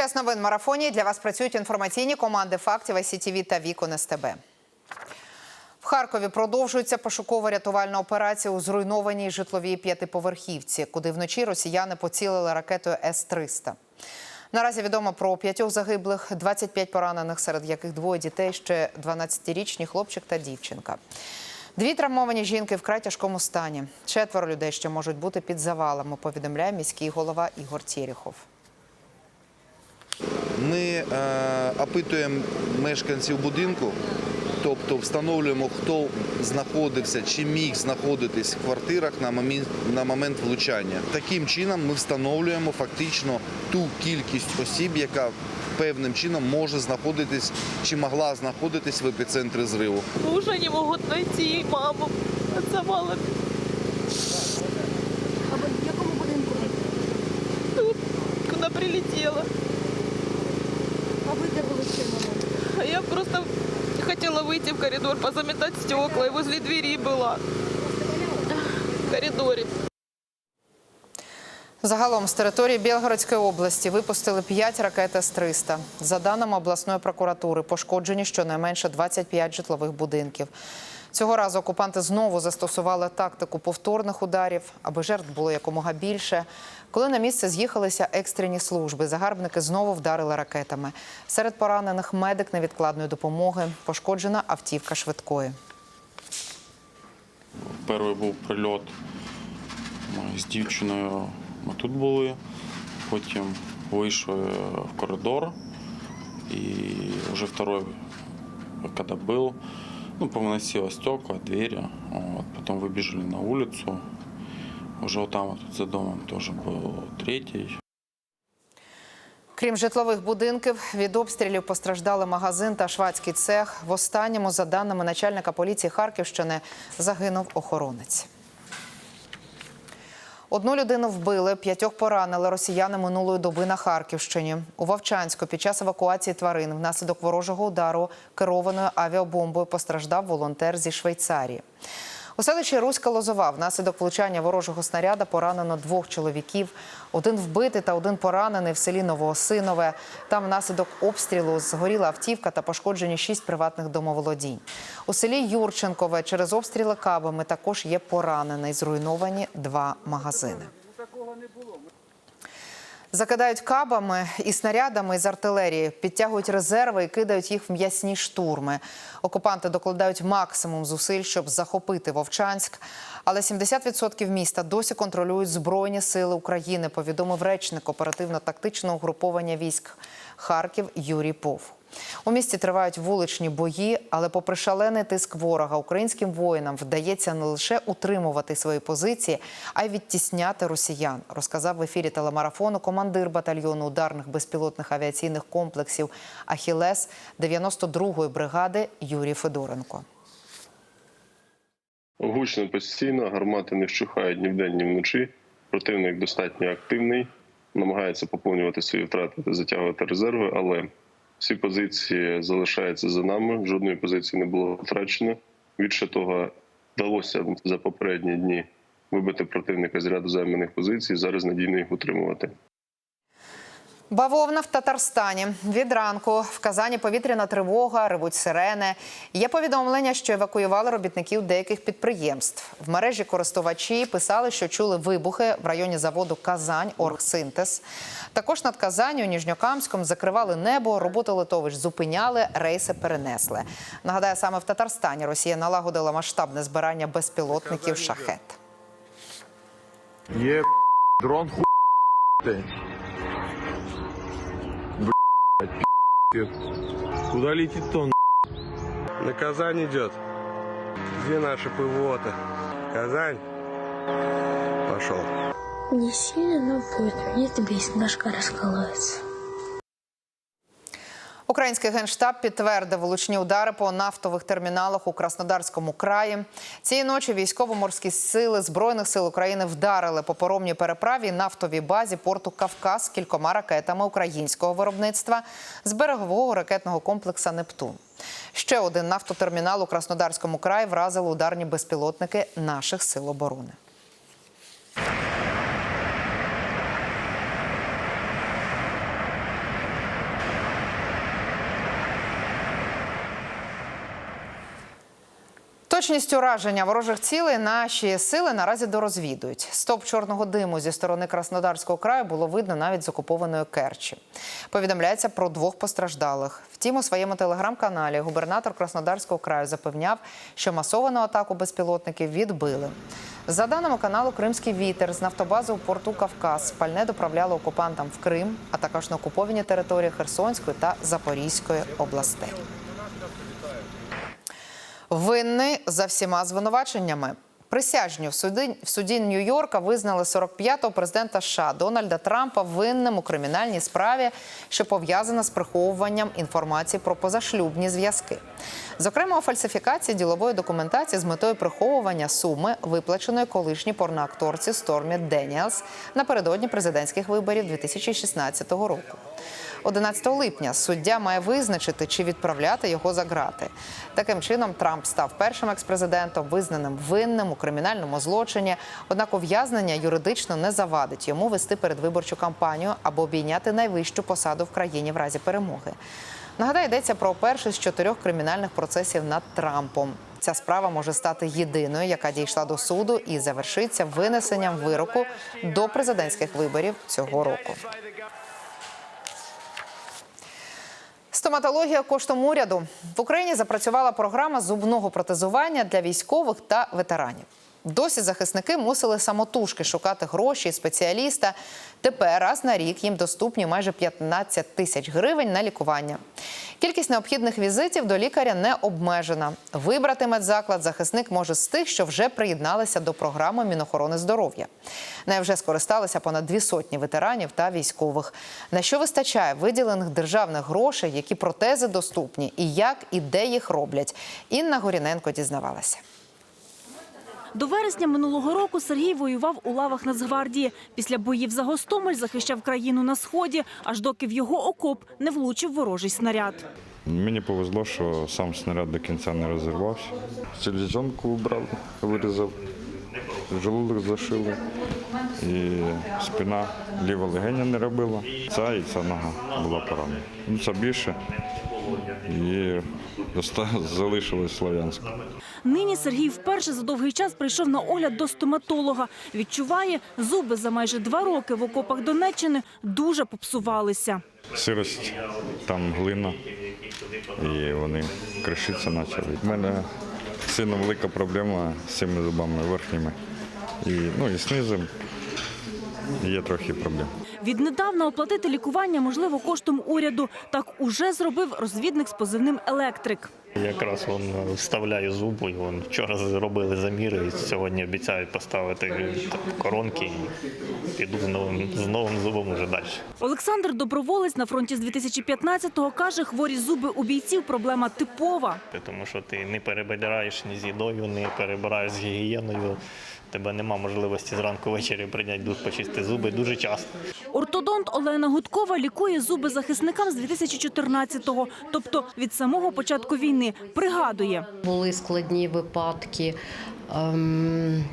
Час новин марафоні. Для вас працюють інформаційні команди фактів СІТВ та Вікон СТБ. В Харкові продовжується пошуково-рятувальна операція у зруйнованій житловій п'ятиповерхівці, куди вночі росіяни поцілили ракетою С-300. Наразі відомо про п'ятьох загиблих, 25 поранених, серед яких двоє дітей, ще 12-річні хлопчик та дівчинка. Дві травмовані жінки вкрай тяжкому стані. Четверо людей ще можуть бути під завалами, повідомляє міський голова Ігор Тєріхов. Ми е, опитуємо мешканців будинку, тобто встановлюємо, хто знаходився чи міг знаходитись в квартирах на момент, на момент влучання. Таким чином ми встановлюємо фактично ту кількість осіб, яка певним чином може знаходитись чи могла знаходитись в епіцентрі зриву. Мужа не могут найти, маму от завалов. А в якому будинку? Тут, куда прилетела. А ви де були в цей момент? А просто хотела выйти в коридор, позаметать стекла, и возле двери была. В коридоре. Загалом з території Білгородської області випустили 5 ракет С-300. За даними обласної прокуратури, пошкоджені щонайменше 25 житлових будинків. Цього разу окупанти знову застосували тактику повторних ударів, аби жертв було якомога більше. Коли на місце з'їхалися екстрені служби, загарбники знову вдарили ракетами. Серед поранених медик невідкладної допомоги, пошкоджена автівка швидкої. Перший був прильот ми з дівчиною. Ми тут були, потім вийшли в коридор. І вже второй, когда был, ну, повыносило стекла, двери. Вот. Потом выбежали на улицу. Уже вот там вот за домом тоже был третий. Крім житлових будинків, від обстрілів постраждали магазин та швадський цех. В останньому, за даними начальника поліції Харківщини, загинув охоронець. Одну людину вбили, п'ятьох поранили росіяни минулої доби на Харківщині. У Вовчанську під час евакуації тварин внаслідок ворожого удару керованою авіабомбою постраждав волонтер зі Швейцарії. У селищі Руська Лозова внаслідок влучання ворожого снаряда поранено двох чоловіків. Один вбитий та один поранений в селі Новоосинове. Там внаслідок обстрілу згоріла автівка та пошкоджені шість приватних домоволодінь. У селі Юрченкове через обстріли кабами також є поранений. Зруйновані два магазини. Закидають кабами і снарядами з артилерії, підтягують резерви і кидають їх в м'ясні штурми. Окупанти докладають максимум зусиль, щоб захопити Вовчанськ. Але 70% міста досі контролюють Збройні сили України, повідомив речник оперативно-тактичного угруповання військ Харків Юрій Пов. У місті тривають вуличні бої, але попри шалений тиск ворога, українським воїнам вдається не лише утримувати свої позиції, а й відтісняти росіян, розказав в ефірі телемарафону командир батальйону ударних безпілотних авіаційних комплексів Ахілес 92-ї бригади Юрій Федоренко. Гучно постійно, гармати не вщухають ні вдень, ні вночі. Противник достатньо активний, намагається поповнювати свої втрати та затягувати резерви, але всі позиції залишаються за нами. Жодної позиції не було втрачено. Більше того, вдалося за попередні дні вибити противника з ряду займаних позицій. Зараз надійно їх утримувати. Бавовна в Татарстані від ранку в Казані повітряна тривога, ревуть сирени. Є повідомлення, що евакуювали робітників деяких підприємств. В мережі користувачі писали, що чули вибухи в районі заводу Казань Оргсинтез. Також над Казанню, Ніжньокамськом закривали небо, роботи литовищ зупиняли, рейси перенесли. Нагадаю, саме в Татарстані Росія налагодила масштабне збирання безпілотників шахет. Е, дрон хуй Куда летит он? На Казань идет. Где наши ПВО-то? Казань? Пошел. Не сильно, но будет. Это бесит, башка раскалывается. Український генштаб підтвердив влучні удари по нафтових терміналах у Краснодарському краї. Цієї ночі військово-морські сили збройних сил України вдарили по поромній переправі нафтовій базі порту Кавказ кількома ракетами українського виробництва з берегового ракетного комплексу Нептун. Ще один нафтотермінал у Краснодарському краї вразили ударні безпілотники наших сил оборони. Точність ураження ворожих цілей наші сили наразі дорозвідують. Стоп чорного диму зі сторони Краснодарського краю було видно навіть з окупованої Керчі. Повідомляється про двох постраждалих. Втім, у своєму телеграм-каналі губернатор Краснодарського краю запевняв, що масовану атаку безпілотників відбили. За даними каналу Кримський вітер з нафтобази у порту Кавказ спальне доправляло окупантам в Крим, а також на окуповані території Херсонської та Запорізької областей. Винний за всіма звинуваченнями. Присяжні в суді, в суді Нью-Йорка визнали 45-го президента США Дональда Трампа винним у кримінальній справі, що пов'язана з приховуванням інформації про позашлюбні зв'язки. Зокрема, фальсифікації ділової документації з метою приховування суми, виплаченої колишній порноакторці Стормі Деніелс напередодні президентських виборів 2016 року. 11 липня суддя має визначити, чи відправляти його за ґрати. Таким чином, Трамп став першим експрезидентом, визнаним винним у кримінальному злочині. Однак ув'язнення юридично не завадить йому вести передвиборчу кампанію або обійняти найвищу посаду в країні в разі перемоги. Нагадаю, йдеться про перший з чотирьох кримінальних процесів над Трампом. Ця справа може стати єдиною, яка дійшла до суду і завершиться винесенням вироку до президентських виборів цього року. Стоматологія коштом уряду в Україні запрацювала програма зубного протезування для військових та ветеранів. Досі захисники мусили самотужки шукати гроші спеціаліста. Тепер раз на рік їм доступні майже 15 тисяч гривень на лікування. Кількість необхідних візитів до лікаря не обмежена. Вибрати медзаклад захисник може з тих, що вже приєдналися до програми Мінохорони здоров'я. Нею вже скористалися понад дві сотні ветеранів та військових. На що вистачає виділених державних грошей, які протези доступні, і як і де їх роблять. Інна Горіненко дізнавалася. До вересня минулого року Сергій воював у лавах Нацгвардії. Після боїв за Гостомель захищав країну на сході, аж доки в його окоп не влучив ворожий снаряд. Мені повезло, що сам снаряд до кінця не розірвався. Селезенку убрав, вирізав, желудок зашили, і спина ліва легеня не робила. Ця і ця нога була поранена. Ну, це більше. І залишилось Слов'янськ. Нині Сергій вперше за довгий час прийшов на огляд до стоматолога. Відчуває, зуби за майже два роки в окопах Донеччини дуже попсувалися. Сирость, там глина, і вони кришитися почали. У мене сильно велика проблема з цими зубами верхніми. І, ну, і знизу є трохи проблем. Віднедавна оплатити лікування можливо коштом уряду. Так уже зробив розвідник з позивним електрик. Якраз он вставляю зуби. Вон вчора зробили заміри і сьогодні обіцяють поставити коронки і піду з новим з новим зубом уже далі. Олександр Доброволець на фронті з 2015-го каже, хворі зуби у бійців проблема типова. Тому що ти не перебираєш ні з їдою, не перебираєш з гігієною. Тебе нема можливості зранку ввечері прийняти душ, почистити зуби дуже часто. Ортодонт Олена Гудкова лікує зуби захисникам з 2014-го, тобто від самого початку війни. Пригадує. Були складні випадки. ем,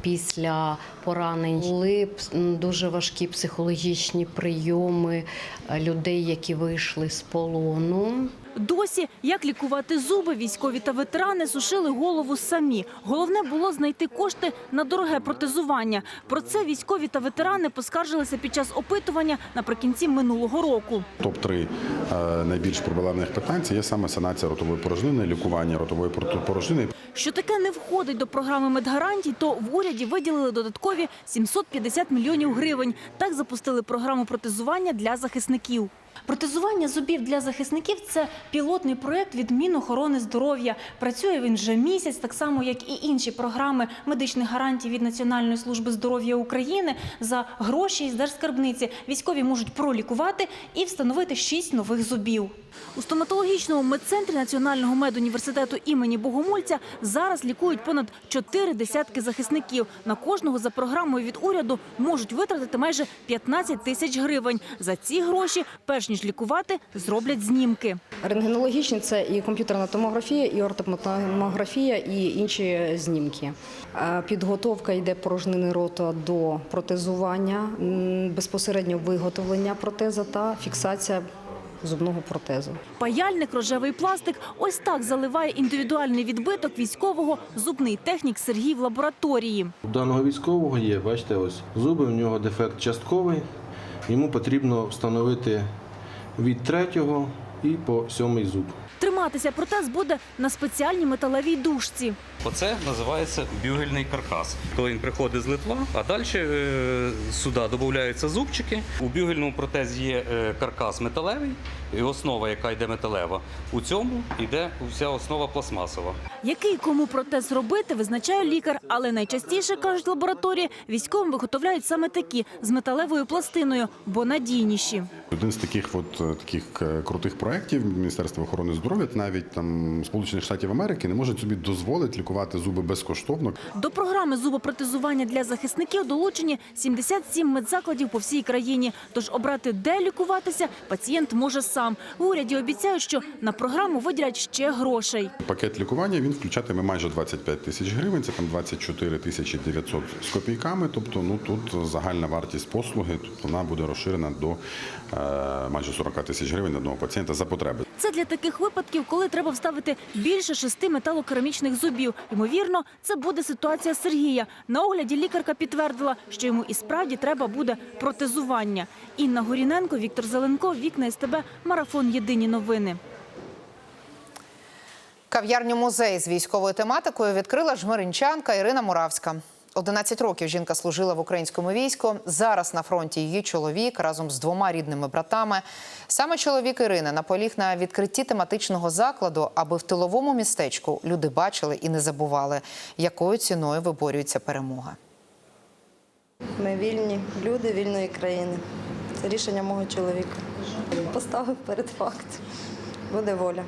Після поранень були дуже важкі психологічні прийоми е, людей, які вийшли з полону. Досі, як лікувати зуби, військові та ветерани сушили голову самі. Головне було знайти кошти на дороге протезування. Про це військові та ветерани поскаржилися під час опитування наприкінці минулого року. Топ-3 е, найбільш проблемних питань це є саме санація ротової порожнини, лікування ротової пор- порожнини. Що таке не входить до програми медгарантій, то в уряді виділили додаткові 750 мільйонів гривень. Так запустили програму протезування для захисників. Протезування зубів для захисників це пілотний проєкт від Мінохорони здоров'я. Працює він вже місяць, так само як і інші програми медичних гарантій від Національної служби здоров'я України за гроші із держскарбниці. Військові можуть пролікувати і встановити шість нових зубів. У стоматологічному медцентрі Національного медуніверситету імені Богомольця зараз лікують понад чотири десятки захисників. На кожного за програмою від уряду можуть витратити майже 15 тисяч гривень. За ці гроші, перш ніж лікувати, зроблять знімки. Рентгенологічні це і комп'ютерна томографія, і ортопневмографія, і інші знімки. Е, Підготовка йде порожнини рота до протезування, безпосередньо виготовлення протеза та фіксація зубного протезу. Паяльник, рожевий пластик – ось так заливає індивідуальний відбиток військового зубний технік Сергій в лабораторії. У даного військового є, бачите, ось зуби, у нього дефект частковий. Йому потрібно встановити від третього і по сьомий зуб. Триматися протез буде на спеціальній металевій дужці. Оце називається бюгельний каркас. Коли він приходить з Литва, а далі е, сюди додаються зубчики. У бюгельному протезі є е, каркас металевий, і основа, яка йде металева. У цьому йде вся основа пластмасова. Який кому протез робити, визначає лікар. Але найчастіше, кажуть лабораторії, військовим виготовляють саме такі з металевою пластиною, бо надійніші. Один з таких от е, таких е, крутих проєктів Міністерства охорони здоров'я, навіть там Сполучених Штатів Америки, не можуть собі дозволити лікувати зуби безкоштовно. До програми зубопротезування для захисників долучені 77 медзакладів по всій країні. Тож обрати, де лікуватися, пацієнт може сам. В уряді обіцяють, що на програму виділять ще грошей. Пакет лікування він включатиме майже 25 тисяч гривень. Це там 24 тисячі 900 з копійками. Тобто, ну тут загальна вартість послуги, тобто вона буде розширена до е, майже 40 тисяч гривень одного пацієнта за потреби. Це для таких випадків, коли треба вставити більше шести металокерамічних зубів. Ймовірно, це буде ситуація Сергія. На огляді лікарка підтвердила, що йому і справді треба буде протезування. Інна Горіненко, Віктор Зеленко, Вікна СТБ, Марафон. Єдині новини. Кав'ярню музей з військовою тематикою відкрила жмеринчанка Ірина Муравська. 11 років жінка служила в українському війську. Зараз на фронті її чоловік разом з двома рідними братами. Саме чоловік Ірини наполіг на відкритті тематичного закладу, аби в тиловому містечку люди бачили і не забували, якою ціною виборюється перемога. Ми вільні люди вільної країни. Це рішення мого чоловіка. Поставив перед фактом. Буде воля.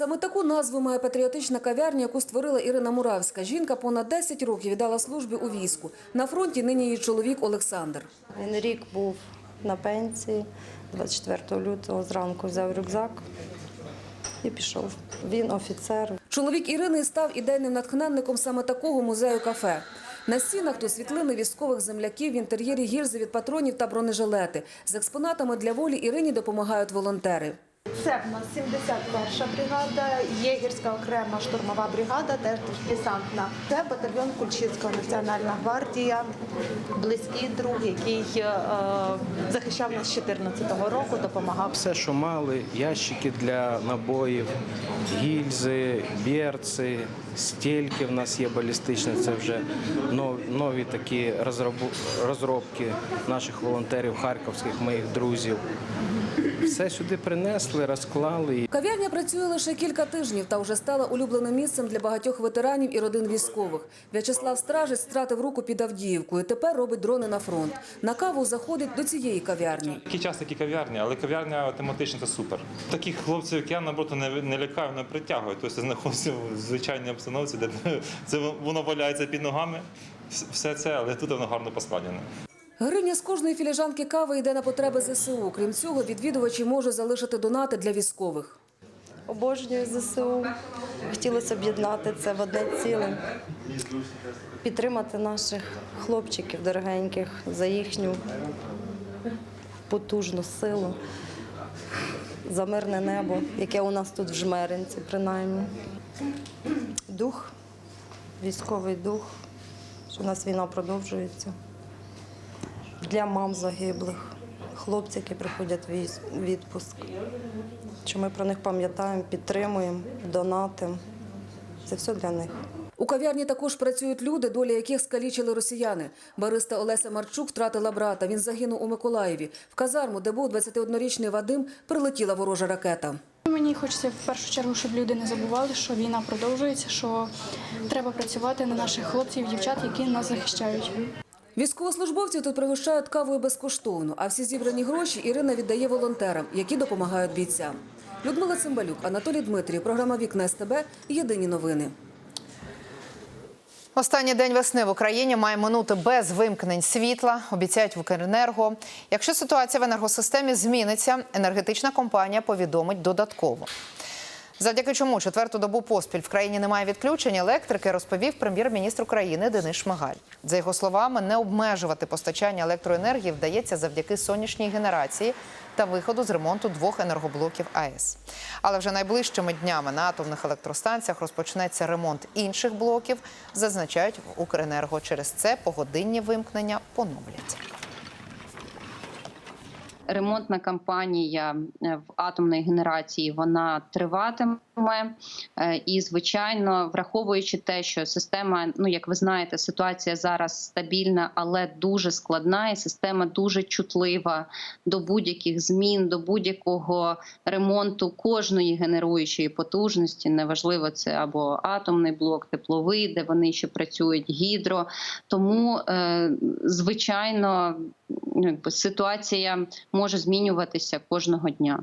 Саме таку назву має патріотична кав'ярня, яку створила Ірина Муравська. Жінка понад 10 років віддала службі у війську. На фронті нині її чоловік Олександр. Він рік був на пенсії. 24 лютого зранку взяв рюкзак і пішов. Він офіцер. Чоловік Ірини став ідейним натхненником саме такого музею кафе. На стінах то світлини військових земляків в інтер'єрі гільзи від патронів та бронежилети. З експонатами для волі Ірині допомагають волонтери. Це в нас 71 бригада, єгерська окрема штурмова бригада, теж десантна. Це батальйон Кульчицького Національна гвардія, близький друг, який е, захищав нас з 14-го року, допомагав. Все, що мали, ящики для набоїв, гільзи, берці, стільки в нас є балістичні. Це вже нов- нові такі розробки наших волонтерів, харківських моїх друзів. Все сюди принесли, розклали. Кав'ярня працює лише кілька тижнів та вже стала улюбленим місцем для багатьох ветеранів і родин військових. В'ячеслав Стражець втратив руку під Авдіївкою. Тепер робить дрони на фронт. На каву заходить до цієї кав'ярні. Який час, такі кав'ярні, але кав'ярня тематична це супер. Таких хлопців, як я, наоборот, не, не лякаю, не притягую. Тобто знаходиться в звичайній обстановці, де це воно валяється під ногами, все це, але тут воно гарно поскладене. Гривня з кожної філіжанки кави йде на потреби ЗСУ. Крім цього, відвідувачі можуть залишити донати для військових. Обожнюю ЗСУ. Хотілося об'єднати це в одне ціле. Підтримати наших хлопчиків дорогеньких за їхню потужну силу, за мирне небо, яке у нас тут в жмеринці, принаймні. Дух, військовий дух, що у нас війна продовжується. Для мам загиблих, хлопців, які приходять в військ- відпуск. Що ми про них пам'ятаємо, підтримуємо, донатимо. Це все для них. У кав'ярні також працюють люди, доля яких скалічили росіяни. Бариста Олеся Марчук втратила брата. Він загинув у Миколаєві. В казарму, де був 21-річний Вадим, прилетіла ворожа ракета. Мені хочеться в першу чергу, щоб люди не забували, що війна продовжується, що треба працювати на наших хлопців, дівчат, які нас захищають. Військовослужбовців тут пригощають кавою безкоштовно, а всі зібрані гроші Ірина віддає волонтерам, які допомагають бійцям. Людмила Цимбалюк, Анатолій Дмитрів, програма Вікна СТБ. Єдині новини. Останній день весни в Україні має минути без вимкнень світла, обіцяють в Укренерго. Якщо ситуація в енергосистемі зміниться, енергетична компанія повідомить додатково. Завдяки чому четверту добу поспіль в країні немає відключень електрики, розповів прем'єр-міністр України Денис Шмигаль. За його словами, не обмежувати постачання електроенергії вдається завдяки сонячній генерації та виходу з ремонту двох енергоблоків АЕС. Але вже найближчими днями на атомних електростанціях розпочнеться ремонт інших блоків, зазначають в Укренерго. Через це погодинні вимкнення поновляться. Ремонтна кампанія е, в атомної генерації вона триватиме. Е, І, звичайно, враховуючи те, що система, ну як ви знаєте, ситуація зараз стабільна, але дуже складна, і система дуже чутлива до будь-яких змін, до будь-якого ремонту кожної генеруючої потужності. Неважливо, це або атомний блок, тепловий, де вони ще працюють, гідро. Тому, е, звичайно, ну, ситуація може змінюватися кожного дня.